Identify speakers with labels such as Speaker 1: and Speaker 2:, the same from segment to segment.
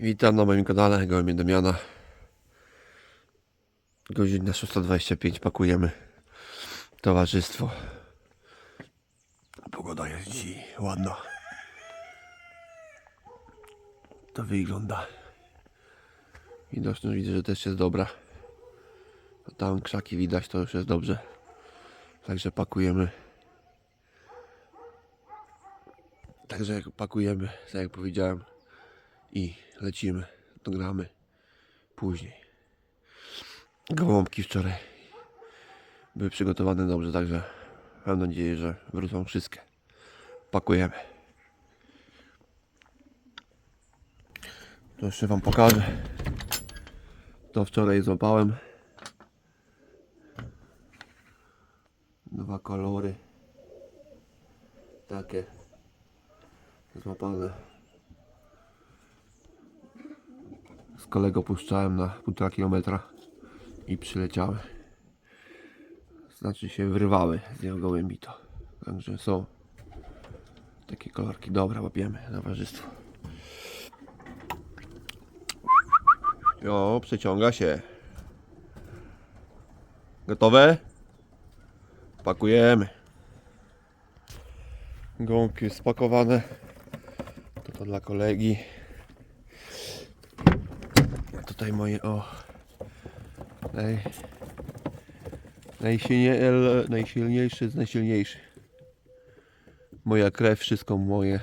Speaker 1: Witam na moim kanale Gołębie Damiana. Godzina 6.25 pakujemy towarzystwo. Pogoda jest dzisiaj ładna. To wygląda. Widoczność widzę, że też jest dobra. Tam krzaki widać, to już jest dobrze. Także pakujemy. Także pakujemy, tak jak powiedziałem, i lecimy, dogramy później. Gołąbki wczoraj były przygotowane dobrze, także mam nadzieję, że wrócą wszystkie. Pakujemy. To jeszcze Wam pokażę. To wczoraj złapałem. Dwa kolory. Takie złapane. z kolego puszczałem na 1,5 kilometra i przyleciały. Znaczy się wrywały z niego gołębi to. Także są takie kolorki. Dobra, łapiemy towarzystwo. Jo, przeciąga się. Gotowe? Pakujemy. Gąbki spakowane. To to dla kolegi. Tutaj moje o naj, najsilnie, el- najsilniejszy z najsilniejszych. Moja krew, wszystko moje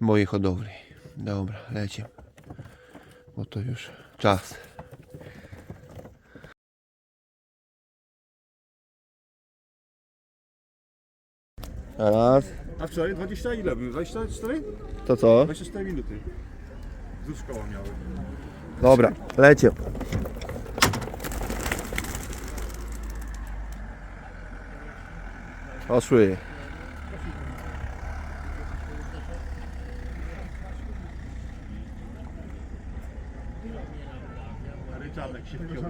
Speaker 1: moje hodowli. Dobra, lecimy. Bo to już czas. Raz.
Speaker 2: A wczoraj 20 ile był? 24?
Speaker 1: To co?
Speaker 2: 24 minuty. Z szkoła miały.
Speaker 1: Dobra, lecie. Poszły.
Speaker 2: Ryczałek się wziął.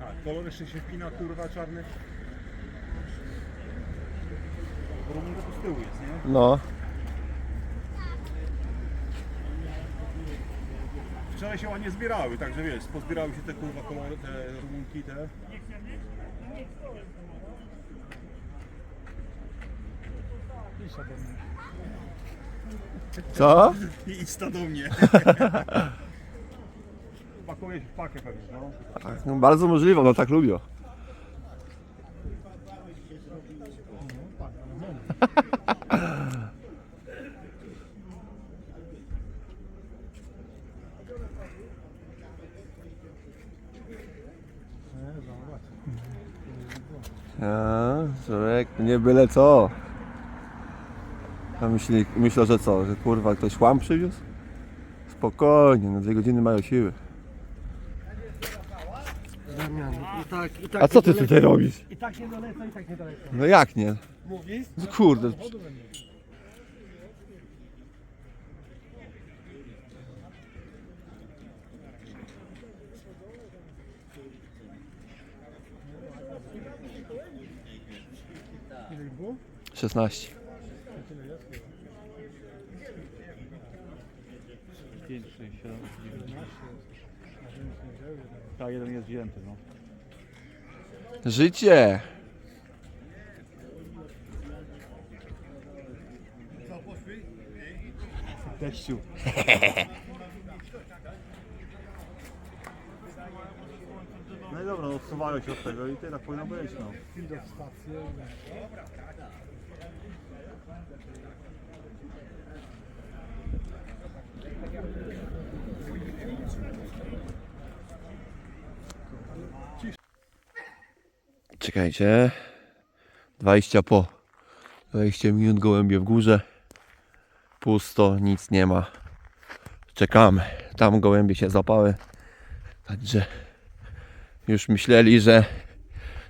Speaker 2: A, kolor jeszcze się wpina, kurwa, czarny. Rumunka to z tyłu jest, nie?
Speaker 1: No.
Speaker 2: Wczoraj się ładnie zbierały, także wiesz, pozbierały się te kurwa kolory, te rumunki, te.
Speaker 1: Co?
Speaker 2: I idź ta do mnie. Pakuje się w pakę pewnie, no.
Speaker 1: Tak, no bardzo możliwe, no tak lubią. Człowiek, nie byle co. A myśli, myślę, że co, że kurwa ktoś łam przywiózł? Spokojnie, na dwie godziny mają siły.
Speaker 3: I tak, i tak
Speaker 1: A co ty
Speaker 3: dolecą.
Speaker 1: tutaj robisz?
Speaker 3: I tak nie dolecą, i tak nie dolecą.
Speaker 1: No jak nie?
Speaker 3: Mówisz?
Speaker 1: No kurde.
Speaker 3: Ile ich było?
Speaker 1: 16.
Speaker 4: 5, 6, 7, 9. Tak, jeden jest wzięty, no.
Speaker 1: Życie!
Speaker 4: Teściu. No i dobra, odsuwają się od tego i tyle powinno być, no.
Speaker 1: Czekajcie. 20 po. 20 minut gołębie w górze. Pusto, nic nie ma. Czekamy. Tam gołębie się zapały. Także już myśleli, że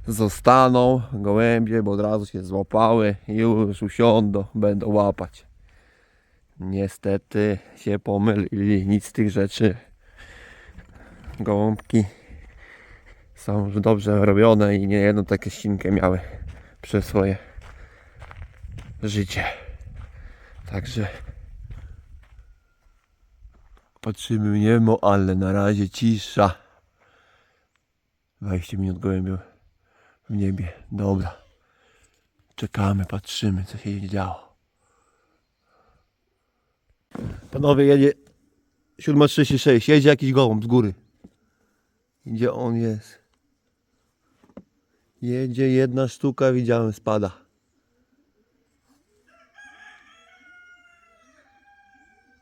Speaker 1: zostaną gołębie, bo od razu się złapały i już usiądą, będą łapać. Niestety się pomylili. Nic z tych rzeczy. Gołąbki są dobrze robione i nie jedną takie ścinkę miały przez swoje życie. Także patrzymy w niebo, ale na razie cisza. 20 minut gołębią w niebie. Dobra. Czekamy, patrzymy, co się działo. Panowie, jedzie 7.36. Jedzie jakiś gołąb z góry. Gdzie on jest? Jedzie jedna sztuka, widziałem, spada.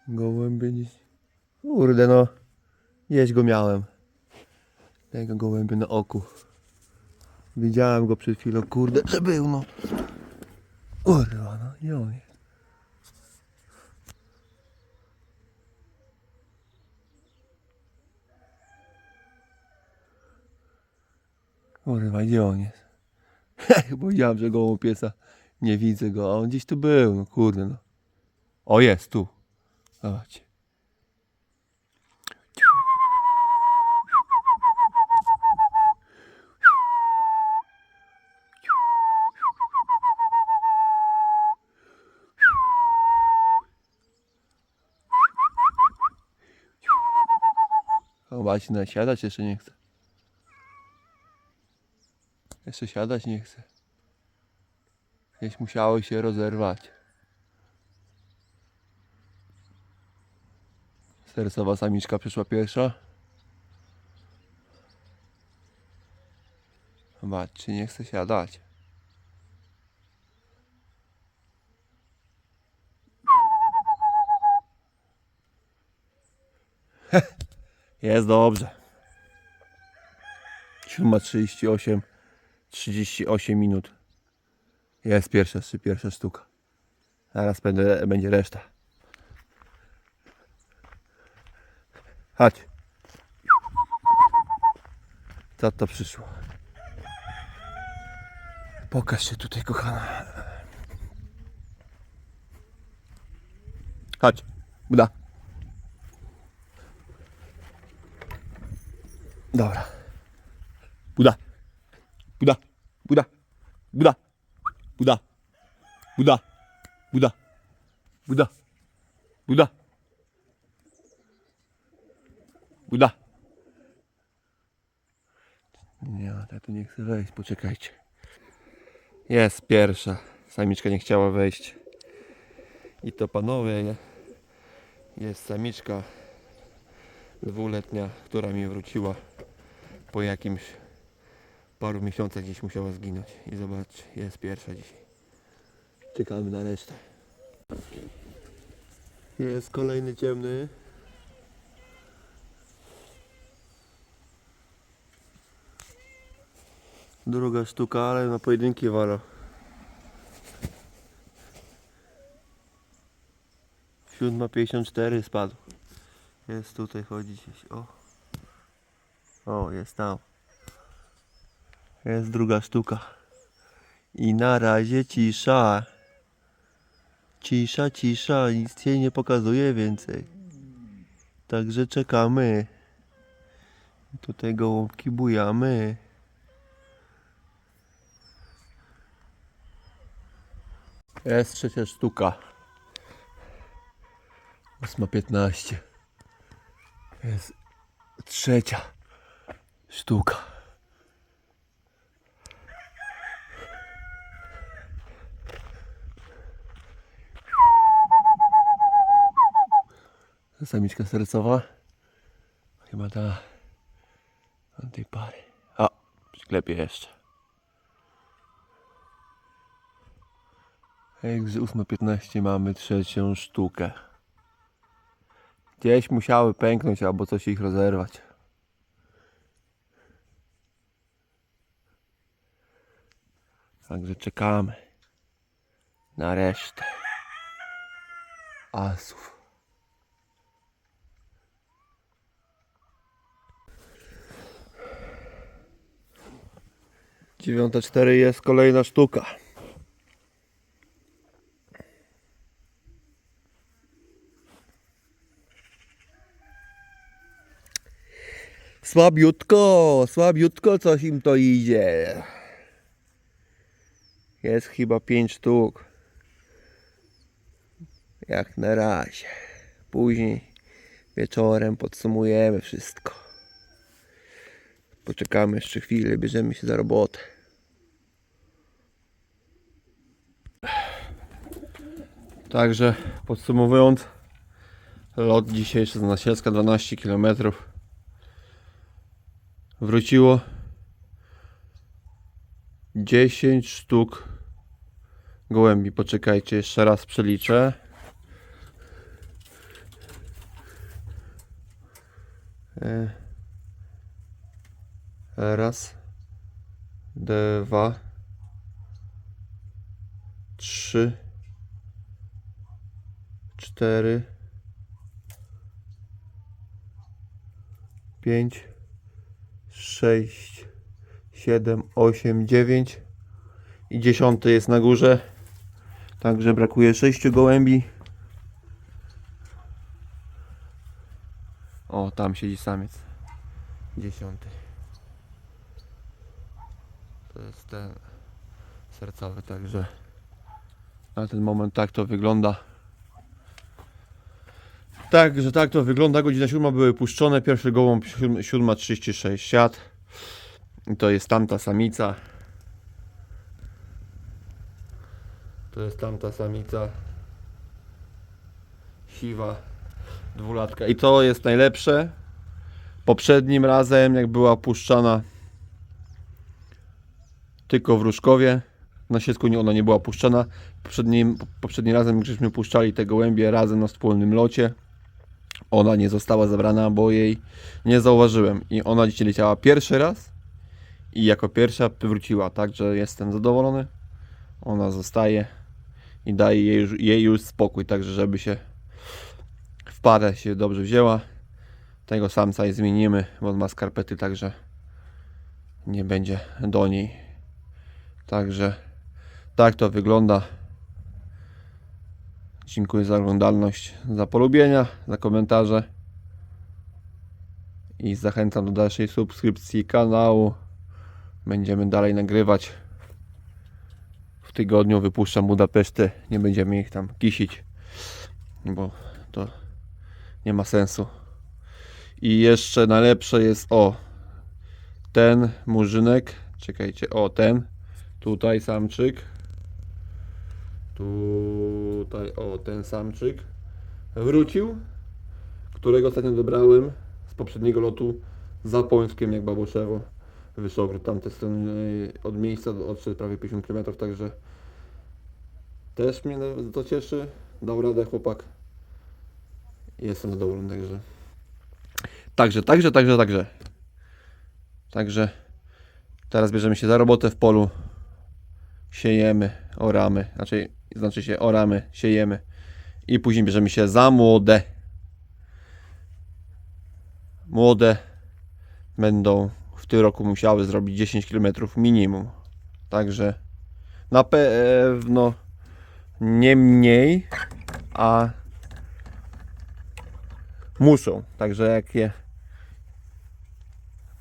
Speaker 1: Gołębie dziś. Kurde no. Jeść go miałem. Tego gołębia na oku. Widziałem go przed chwilą, kurde, że był no. Kurwa no, i on jest. Kurwa, gdzie on jest? Powiedziałem, że gołą piesa nie widzę go, a on gdzieś tu był, no kurde no. O, jest tu. Zobaczcie. Zobaczcie, na siadać jeszcze nie chce. Jeszcze siadać nie chce. Gdzieś musiało się rozerwać. Sercowa samiczka przyszła pierwsza. Zobaczcie, nie chce siadać. Jest dobrze. 7.38 38 minut. Jest pierwsza, pierwsza sztuka. Zaraz będę, będzie reszta. Chodź. Co to przyszło? Pokaż się tutaj, kochana. Chodź. Buda. Dobra. Buda. Buda, Buda, Buda, Buda, Buda, Buda, Buda, Buda, Buda. Nie, tak tu nie chcę wejść, poczekajcie. Jest pierwsza. Samiczka nie chciała wejść. I to panowie? Jest samiczka dwuletnia, która mi wróciła po jakimś paru miesiącach gdzieś musiała zginąć. I zobacz, jest pierwsza dzisiaj. Czekamy na resztę. Jest kolejny ciemny. Druga sztuka, ale na pojedynki wara. Siódma 54 spadł. Jest tutaj chodzi. O. O, jest tam. Jest druga sztuka. I na razie cisza. Cisza, cisza, nic się nie pokazuje więcej. Także czekamy. Tutaj gołąbki bujamy. Jest trzecia sztuka. 8.15. Jest trzecia sztuka. Samiczka sercowa. Chyba ta od tej pary. O, sklepie jeszcze. Z 8.15 mamy trzecią sztukę. Gdzieś musiały pęknąć albo coś ich rozerwać. Także czekamy na resztę asów. 9.4 jest kolejna sztuka. Słabiutko, słabiutko coś im to idzie. Jest chyba 5 sztuk. Jak na razie. Później wieczorem podsumujemy wszystko. Poczekamy jeszcze chwilę, bierzemy się za robotę. Także podsumowując, lot dzisiejszy z Nasielska 12 km. Wróciło 10 sztuk gołębi. Poczekajcie, jeszcze raz przeliczę. E, Raz, dwa, trzy, cztery, pięć, sześć, siedem, osiem, dziewięć i dziesiąty jest na górze. Także brakuje sześciu gołębi. O, tam siedzi samiec. Dziesiąty. To jest ten sercowy, także na ten moment tak to wygląda. Także tak to wygląda. Godzina siódma były puszczone. Pierwszy gołąb siódm- 7.36 siat. I to jest tamta samica. To jest tamta samica. Siwa. Dwulatka. I to jest najlepsze. Poprzednim razem, jak była puszczana tylko w Różkowie, na Siecku ona nie była puszczana. Poprzednim, poprzednim razem, gdyśmy puszczali te gołębie razem na wspólnym locie, ona nie została zabrana, bo jej nie zauważyłem. I ona dzisiaj leciała pierwszy raz i jako pierwsza wróciła. Także jestem zadowolony. Ona zostaje i daje jej jej już spokój. Także żeby się w parę się dobrze wzięła. Tego samca i zmienimy, bo on ma skarpety, także nie będzie do niej. Także tak to wygląda. Dziękuję za oglądalność, za polubienia, za komentarze. I zachęcam do dalszej subskrypcji kanału. Będziemy dalej nagrywać. W tygodniu wypuszczam Budapeszty. Nie będziemy ich tam kisić, bo to nie ma sensu. I jeszcze najlepsze jest o ten murzynek. Czekajcie, o ten. Tutaj samczyk. Tutaj, o, ten samczyk wrócił, którego ostatnio dobrałem z poprzedniego lotu za Pońskiem, jak Baboszewo. Wyszogród, tamte strony od miejsca odszedł prawie 50 km, także też mnie to cieszy. Dał radę chłopak. Jestem zadowolony, także. Także, także, także, także. Także teraz bierzemy się za robotę w polu. Siejemy, oramy, znaczy, znaczy się oramy, siejemy i później bierzemy się za młode. Młode będą w tym roku musiały zrobić 10 km minimum. Także na pewno nie mniej, a muszą. Także jak je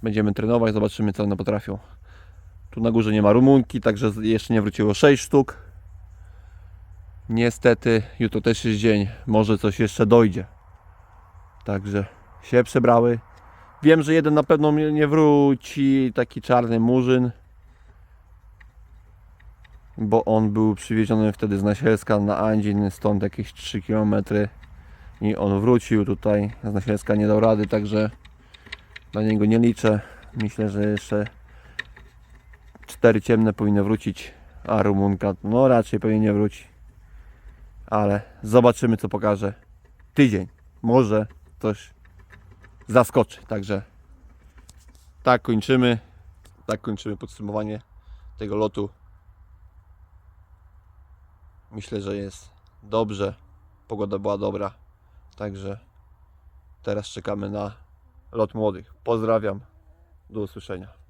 Speaker 1: będziemy trenować, zobaczymy co one potrafią. Tu na górze nie ma rumunki, także jeszcze nie wróciło 6 sztuk. Niestety, jutro też jest dzień, może coś jeszcze dojdzie. Także się przebrały. Wiem, że jeden na pewno nie wróci, taki czarny murzyn. Bo on był przywieziony wtedy z Nasielska na Andzin, stąd jakieś 3 km. I on wrócił tutaj, z Nasielska nie dał rady, także na niego nie liczę. Myślę, że jeszcze cztery ciemne powinny wrócić, a Rumunka no raczej pewnie nie wróci. Ale zobaczymy co pokaże tydzień. Może coś zaskoczy. Także tak kończymy. Tak kończymy podsumowanie tego lotu. Myślę, że jest dobrze. Pogoda była dobra. Także teraz czekamy na lot młodych. Pozdrawiam. Do usłyszenia.